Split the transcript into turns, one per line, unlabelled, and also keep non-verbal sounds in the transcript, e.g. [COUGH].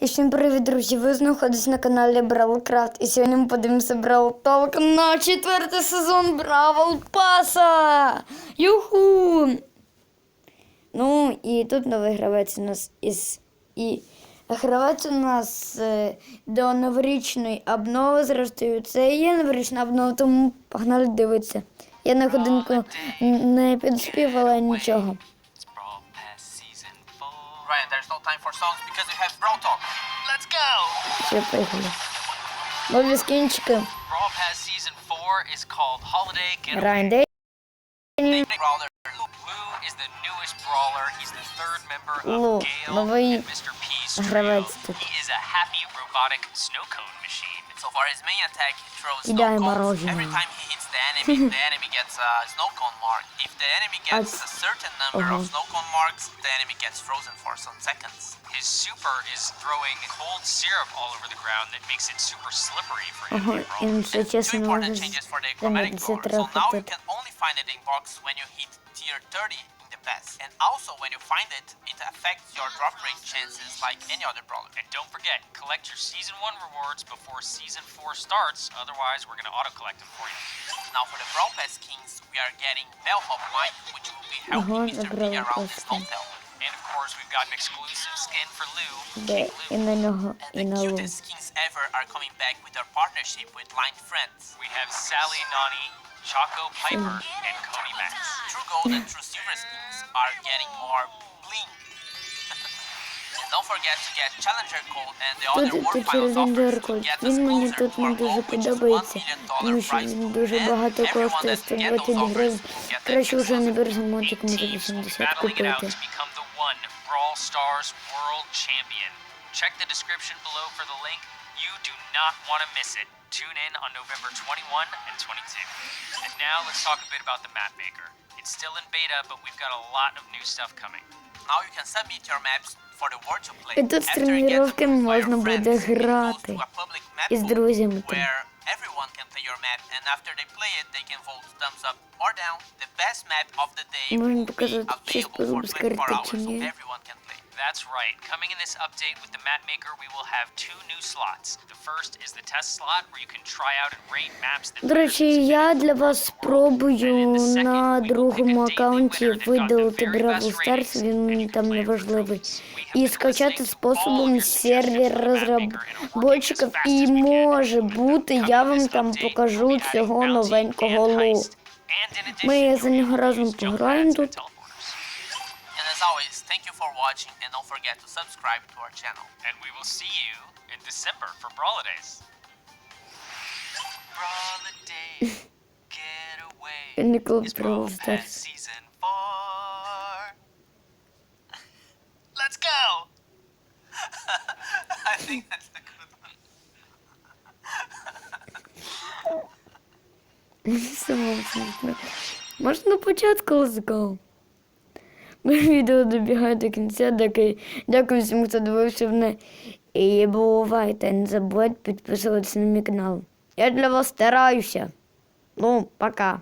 І всім привіт, друзі! Ви знаходитесь на каналі Бравлкрафт. І сьогодні ми подивимося Бравл Толк на четвертий сезон Бравл Паса! Юху! Ну, і тут новий гравець у нас із. І гравець у нас е, до новорічної обнови, зрештою, це і є новорічна обнова, тому погнали дивитися. Я на годинку не підспів, але нічого.
Ryan, there's no time for songs because we have Brawl Talk.
Let's go!
Все, поїхали. Нові скінчики.
Brawl Pass Season 4 is called Holiday Getaway.
Райндей.
Brawler.
Lou is the newest brawler. He's the third member
Lou,
of Gale
новий
and Mr. P's trio.
гравець тут.
He is a happy robotic snow cone machine.
So for his main attack, he throws
І
snow
дай
cones.
мороженого.
Every time he hits the enemy, the enemy gets a snow cone mark. If the enemy gets
That's-
a certain number of
Uh-huh.
snow cone marks, the enemy gets frozen for some seconds.
His super is throwing cold syrup all over the ground that makes it super slippery for
Ого,
enemy
і
brawlers.
це
And two
чесно
important
може
changes for the chromatic
замітити
brawler. So tier 30 in the past. And also, when you find it, it affects your drop rate chances like any other problem.
And don't forget, collect your Season 1 rewards before Season 4 starts, otherwise we're gonna auto-collect them for you.
Now for the Brawl Pass Kings, we are getting Bellhop Mike, which will be helping Mr.
B
around
this
hotel.
And of course, we've got an exclusive skin for Lou.
The,
Lou.
In the, no,
and the cutest skins ever are coming back with our partnership with Line Friends.
We have Sally, Nani, Choco Piper, and Cody Max.
True Gold and True Silver skins are getting more bling. [LAUGHS] and don't forget to get Challenger Code and the other
Тут
War
тут
Finals offers
Челленджер
to
Кольт.
get us
Він мені
closer
тут
to
не
our
дуже
goal, which is $1
подобається,
million
тому що
prize
він
pool.
дуже
And
багато
everyone
коштує
that get
120
those offers
гривень.
will get the
Краще вже не
exclusive
бережемо мотиком за
Teams will be
80
battling it out
купити.
to become the one Brawl Stars World Champion. Check the description below for the link. You do not want to miss it. Tune in on November 21 and 22. And now let's talk a bit about the map maker. It's still in beta, but we've got a lot of new stuff coming.
Now you can submit your maps for the world to play.
І тут з
After you get
тренування
approved by your
можна
friends,
буде
it goes
грати
to a public map
із
pool
друзями там.
where everyone can play your map and after they play it they can vote thumbs up or down. The best map of the day
Можна
will be
показати, чи
available for
сподобається
24 hours
чи
so
ні.
everyone can play.
That's right. Coming in this update with the map maker, we will have two new slots. The first is the test slot where you can try out and rate maps that
До речі, я для вас спробую на другому аккаунті видалити Бравл Старс, він там не важливий. І скачати способом сервер розробочиків. І може бути, я вам там покажу цього новенького лу. Ми за нього разом пограємо тут.
And as always, thank you for watching and don't forget to subscribe to our channel.
And we will see you in December for Brawladays. Brawladays, [LAUGHS] get away.
Я ніколи
is
Бравл
Brawl Pass
Старс.
Season 4. [LAUGHS] Let's go! [LAUGHS]
I think that's the good one.
Самому смішно. Можна початку ласкав. Моє [LAUGHS] відео добігає до кінця. Дякую, дякую всім, хто дивився мене. І бувайте, не забудьте підписуватися на мій канал. Я для вас стараюся. Ну, пока.